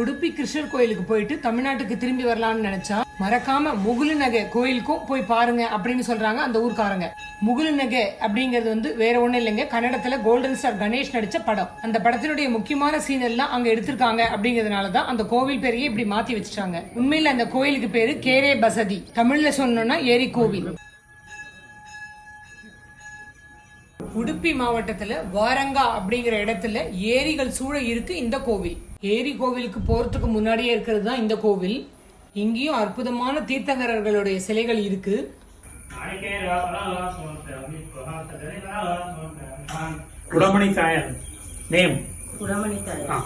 உடுப்பி கிருஷ்ணர் கோயிலுக்கு போயிட்டு தமிழ்நாட்டுக்கு திரும்பி வரலாம்னு நினைச்சா மறக்காம முகுலு நகை கோயிலுக்கும் போய் பாருங்க அப்படின்னு சொல்றாங்க அந்த ஊர்க்காரங்க. முகுலு நகை அப்படிங்கிறது வந்து வேற ஒண்ணும் இல்லைங்க. கன்னடத்துல கோல்டன் ஸ்டார் கணேஷ் நடிச்ச படம். அந்த படத்தினுடைய முக்கியமான சீன் எல்லாம் அங்க எடுத்திருக்காங்க அப்படிங்கறதுனால தான் அந்த கோவில் பேரையே இப்படி மாத்தி வச்சுட்டாங்க. உண்மையில அந்த கோயிலுக்கு பேரு கேரே பசதி. தமிழ்ல சொன்னோம்னா ஏரி கோவில். உடுப்பி மாவட்டத்துல வாரங்கா அப்படிங்கிற இடத்துல ஏரிகள் சூழ இருக்கு இந்த கோவில். ஏரி கோவிலுக்கு போறதுக்கு முன்னாடியே இருக்கிறது தான் இந்த கோவில். இங்கேயும் அற்புதமான தீர்த்தங்கரர்களுடைய சிலைகள் இருக்கு. Tayal, name, குடமணித்தாய் ah,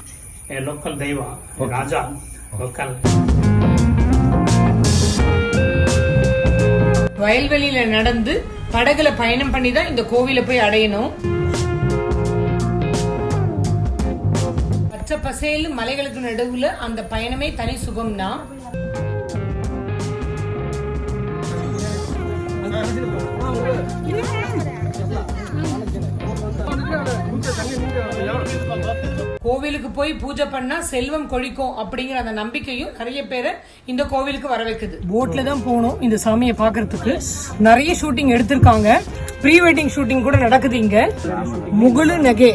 a local deva, Raja, local. வயல்வெளியில நடந்து படகுல பயணம் பண்ணி தான் இந்த கோவிலை போய் அடையணும். பச்சை பசேலு மலைகளுக்கு நடுவுல அந்த பயணமே தனி சுகம்னா? கோவிலுக்கு போய் பூஜை பண்ணா செல்வம் கொழிக்கும் அப்படிங்கிற அந்த நம்பிக்கையும் நிறைய பேரை இந்த கோவிலுக்கு வர வைக்குது போட்ல தான் போகணும் இந்த சாமியை பாக்குறதுக்கு நிறைய ஷூட்டிங் எடுத்திருக்காங்க. ப்ரீ வெட்டிங் ஷூட்டிங் கூட நடக்குது இங்க. முகுலு நகே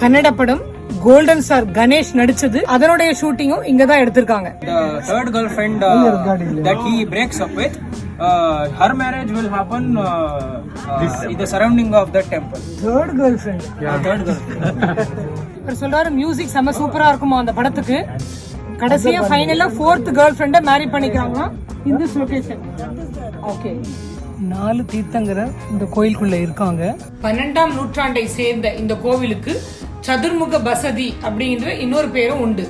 கன்னட படம் கோல்டன் ஸ்டார் கணேஷ் நடிச்சது. அதனுடைய ஷூட்டிங்கும் இங்க தான் எடுத்திருக்காங்க uh, he breaks up with, uh, her marriage will happen uh, uh, in the surrounding of the temple. Third girlfriend Uh, girlfriend. அவர் சொல்றாரு மியூசிக் செம்ம சூப்பரா இருக்குமா அந்த படத்துக்கு? கடைசியா ஃபைனலா ஃபோர்த் கேர்ள் ஃப்ரெண்ட மேரி பண்ணிக்கிறாங்க இந்த லொகேஷன் ஓகே நாலு தீர்த்தங்கரர் இந்த கோயிலுக்குள்ள இருக்காங்க. பன்னெண்டாம் நூற்றாண்டை சேர்ந்த இந்த கோவிலுக்கு சதுர்முக பசதி அப்படிங்கிற இன்னொரு பேரும் உண்டு.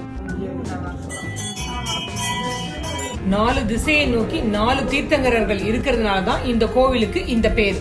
நாலு திசையை நோக்கி நாலு தீர்த்தங்கரர்கள் இருக்கிறதுனால தான் இந்த கோவிலுக்கு இந்த பேர்.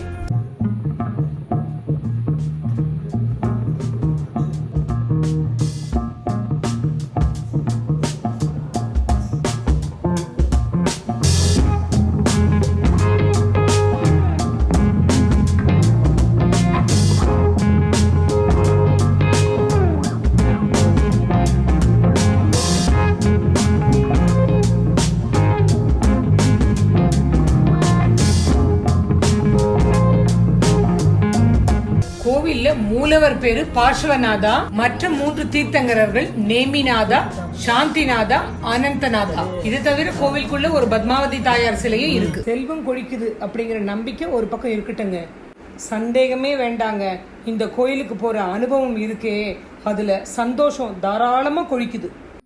கோயில்ல மூலவர் பேரு பார்ஸ்வநாதா மற்ற மூன்று தீர்த்தங்கரர்கள் நேமிநாதா சாந்திநாதா அனந்தநாதா இது தவிர கோவிலுக்குள்ள ஒரு பத்மாவதி தாயார் சிலையும் இருக்கு. செல்வம் கொழிக்குது அப்படிங்கிற நம்பிக்கை ஒரு பக்கம் இருக்கட்டுங்க. சந்தேகமே வேண்டாங்க. இந்த கோயிலுக்கு போற அனுபவம் இருக்கே. அதுல சந்தோஷம் தாராளமா கொழிக்குது.